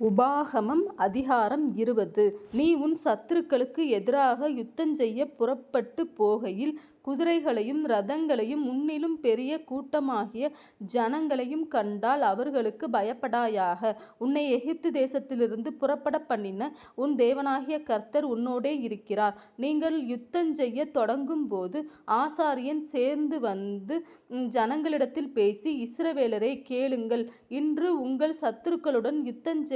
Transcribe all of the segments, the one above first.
உபாகமம் அதிகாரம் இருபது நீ உன் சத்துருக்களுக்கு எதிராக யுத்தஞ்செய்ய புறப்பட்டுப் போகையில் குதிரைகளையும் ரதங்களையும் உன்னிலும் பெரிய கூட்டமாகிய ஜனங்களையும் கண்டால் அவர்களுக்கு பயப்படாயாக. உன்னை எகிப்து தேசத்திலிருந்து புறப்படப்பண்ணின உன் தேவனாகிய கர்த்தர் உன்னோடே இருக்கிறார். நீங்கள் யுத்தஞ்செய்யத் தொடங்கும்போது ஆசாரியன் சேர்ந்து வந்து ஜனங்களிடத்தில் பேசி இஸ்ரவேலரே கேளுங்கள் இன்று உங்கள் சத்துருக்களுடன்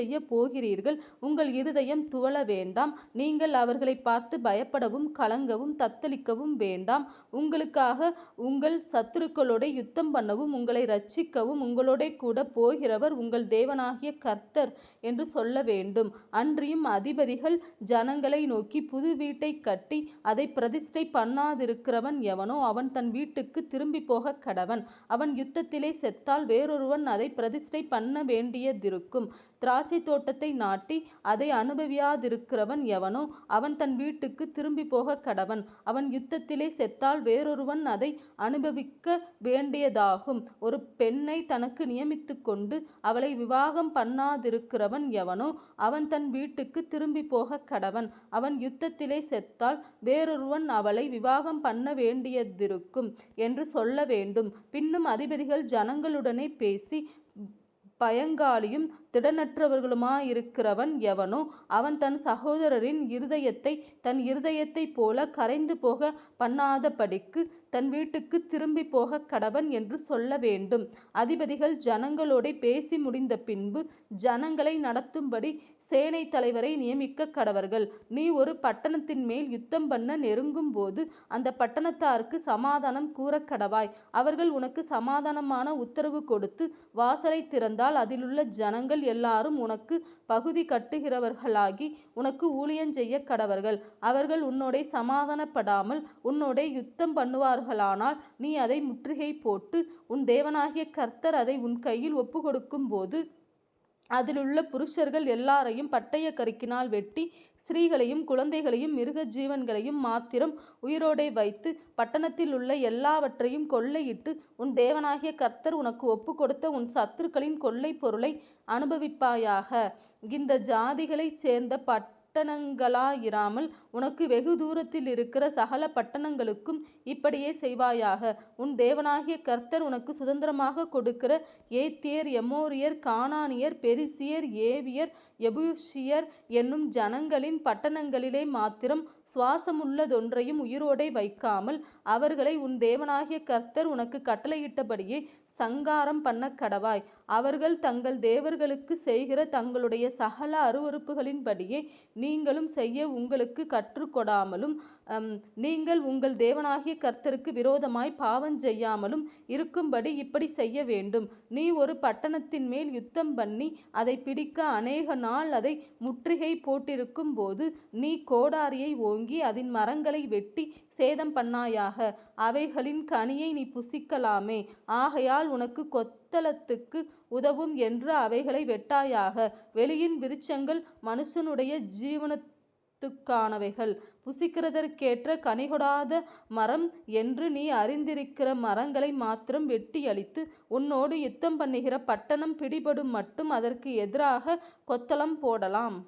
செய்ய போகிறீர்கள் உங்கள் இருதயம் துவள வேண்டாம் நீங்கள் அவர்களை பார்த்து பயப்படவும் கலங்கவும் தத்தளிக்கவும் வேண்டாம் உங்களுக்காக உங்கள் சத்துருக்களோட யுத்தம் பண்ணவும் உங்களை ரட்சிக்கவும் உங்களோட கூட போகிறவர் உங்கள் தேவனாகிய கர்த்தர் என்று சொல்ல வேண்டும். அன்றியும் அதிபதிகள் ஜனங்களை நோக்கி புது வீட்டை கட்டி அதை பிரதிஷ்டை பண்ணாதிருக்கிறவன் எவனோ அவன் தன் வீட்டுக்கு திரும்பி போக கடவன். அவன் யுத்தத்திலே செத்தால் வேறொருவன் அதை பிரதிஷ்டை பண்ண வேண்டியதிருக்கும் திராட்சை திராட்சை தோட்டத்தை நாட்டி அதை அனுபவியாதிருக்கிறவன் எவனோ அவன் தன் வீட்டுக்கு திரும்பி திரும்பிப்போகக் கடவன். அவன் யுத்தத்திலே செத்தால் வேறொருவன் அதை அனுபவிக்க வேண்டியதாகும். ஒரு பெண்ணை தனக்கு நியமித்துக்கொண்டு அவளை விவாகம் பண்ணாதிருக்கிறவன் எவனோ அவன் தன் வீட்டுக்குத் போக கடவன். அவன் யுத்தத்திலே செத்தால் வேறொருவன் அவளை விவாகம் பண்ண வேண்டியதிருக்கும் என்று சொல்ல வேண்டும். பின்னும் அதிபதிகள் ஜனங்களுடனே பேசி பயங்காளியும் திடனற்றவர்களுமாயிருக்கிறவன் எவனோ அவன் தன் சகோதரரின் இருதயத்தை தன் இருதயத்தைப் போல கரைந்து போக பண்ணாதபடிக்கு தன் வீட்டுக்குத் திரும்பி போகக் கடவன் என்று சொல்ல வேண்டும். அதிபதிகள் ஜனங்களோடே பேசி முடிந்த பின்பு ஜனங்களை நடத்தும்படி சேனை தலைவரை நியமிக்க கடவர்கள். நீ ஒரு பட்டணத்தின் மேல் யுத்தம் பண்ண நெருங்கும் நெருங்கும்போது அந்த பட்டணத்தாருக்கு சமாதானம் கூறக்கடவாய். அவர்கள் உனக்கு சமாதானமான உத்தரவு கொடுத்து வாசலை திறந்தால் அதிலுள்ள ஜனங்கள் எல்லாரும் உனக்கு பகுதி கட்டுகிறவர்களாகி உனக்கு ஊழியஞ்செய்ய கடவர்கள். அவர்கள் உன்னோடே சமாதானப்படாமல் உன்னோடே யுத்தம் பண்ணுவார்களானால் நீ அதை முற்றுகை போட்டு உன் தேவனாகிய கர்த்தர் அதை உன் கையில் ஒப்புக்கொடுக்கும்போது அதிலுள்ள புருஷர்கள் எல்லாரையும் பட்டய கருக்கினால் வெட்டி ஸ்திரீகளையும் குழந்தைகளையும் மிருக ஜீவன்களையும் மாத்திரம் உயிரோடே வைத்து பட்டணத்தில் உள்ள எல்லாவற்றையும் கொள்ளையிட்டு உன் தேவனாகிய கர்த்தர் உனக்கு ஒப்புக்கொடுத்த உன் சத்துருக்களின் கொள்ளை பொருளை அனுபவிப்பாயாக. இந்த ஜாதிகளைச் சேர்ந்த பட் பட்டணங்களாயிராமல் உனக்கு வெகு தூரத்தில் இருக்கிற சகல பட்டணங்களுக்கும் இப்படியே செய்வாயாக. உன் தேவனாகிய கர்த்தர் உனக்கு சுதந்திரமாக கொடுக்கிற ஏத்தியர் எமோரியர் கானானியர் பெரிசியர் ஏவியர் எபூசியர் என்னும் ஜனங்களின் பட்டணங்களிலே மாத்திரம் சுவாசமுள்ளதொன்றையும் உயிரோடை வைக்காமல் அவர்களை உன் தேவனாகிய கர்த்தர் உனக்கு கட்டளையிட்டபடியே சங்காரம் பண்ண கடவாய் அவர்கள் தங்கள் தேவர்களுக்கு செய்கிற தங்களுடைய சகல அருவருப்புகளின்படியே நீங்களும் செய்ய உங்களுக்கு கற்றுக்கொடாமலும் நீங்கள் உங்கள் தேவனாகிய கர்த்தருக்கு விரோதமாய் பாவம் செய்யாமலும் இருக்கும்படி இப்படி செய்ய வேண்டும். நீ ஒரு பட்டணத்தின் மேல் யுத்தம் பண்ணி அதை பிடிக்க அநேக நாள் அதை முற்றுகை போட்டிருக்கும் போது நீ கோடாரியை ஓங்கி அதன் மரங்களை வெட்டி சேதம் பண்ணாயாக. அவைகளின் கனியை நீ புசிக்கலாமே. ஆகையால் உனக்குக் கொத்தளத்துக்கு உதவும் என்று அவைகளை வெட்டாயாக. வெளியின் விருட்சங்கள் மனுஷனுடைய ஜீவனத்துக்கானவைகள் புசிக்கிறதற்கேற்ற கனிகொடாத மரம் என்று நீ அறிந்திருக்கிற மரங்களை மாத்திரம் வெட்டியழித்து உன்னோடு யுத்தம் பண்ணுகிற பட்டணம் பிடிபடும் மட்டும் அதற்கு எதிராக கொத்தளம் போடலாம்.